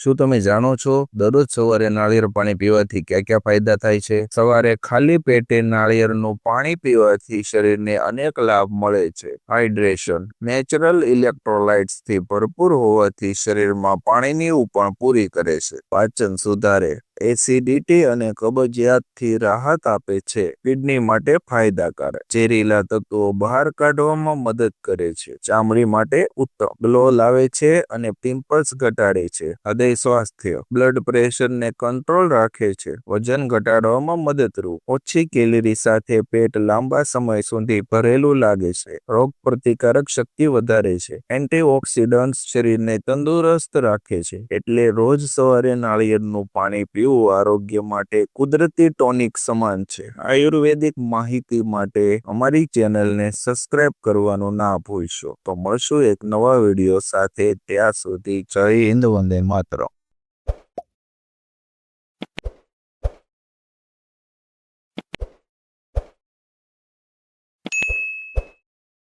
શું તમે જાણો છો દરરોજ સવારે નાળિયેર પાણી પીવાથી ક્યાં ક્યાં ફાયદા થાય છે સવારે ખાલી પેટે નાળિયેરનું પાણી પીવાથી શરીરને અનેક લાભ મળે છે હાઇડ્રેશન નેચરલ ઇલેક્ટ્રોલાઇટ્સથી ભરપૂર હોવાથી શરીરમાં પાણીની ઉપણ પૂરી કરે છે પાચન સુધારે એસિડિટી અને કબજિયાતથી રાહત આપે છે. કિડની માટે ફાયદાકારક. ઝેરીલા તત્વો બહાર કાઢવામાં મદદ કરે છે. ચામડી માટે ઉત્તમ. ગ્લો લાવે છે અને પિમ્પલ્સ ઘટાડે છે. હૃદય સ્વાસ્થ્ય. બ્લડ પ્રેશરને કંટ્રોલ રાખે છે. વજન ઘટાડવામાં મદદરૂપ. ઓછી કેલરી સાથે પેટ લાંબા સમય સુધી ભરેલું લાગે છે. રોગ પ્રતિકારક શક્તિ વધારે છે. એન્ટીઓક્સિડન્ટ્સ શરીરને તંદુરસ્ત રાખે છે. એટલે રોજ સવારે નાળિયેરનું પાણી પીવું આરોગ્ય માટે કુદરતી ટોનિક સમાન છે. આયુર્વેદિક માહિતી માટે અમારી ચેનલને સબસ્ક્રાઇબ કરવાનું ના ભૂલશો. તો મળશું એક નવા વીડિયો સાથે. ત્યાં સુધી જય હિન્દ, વંદે માતરમ.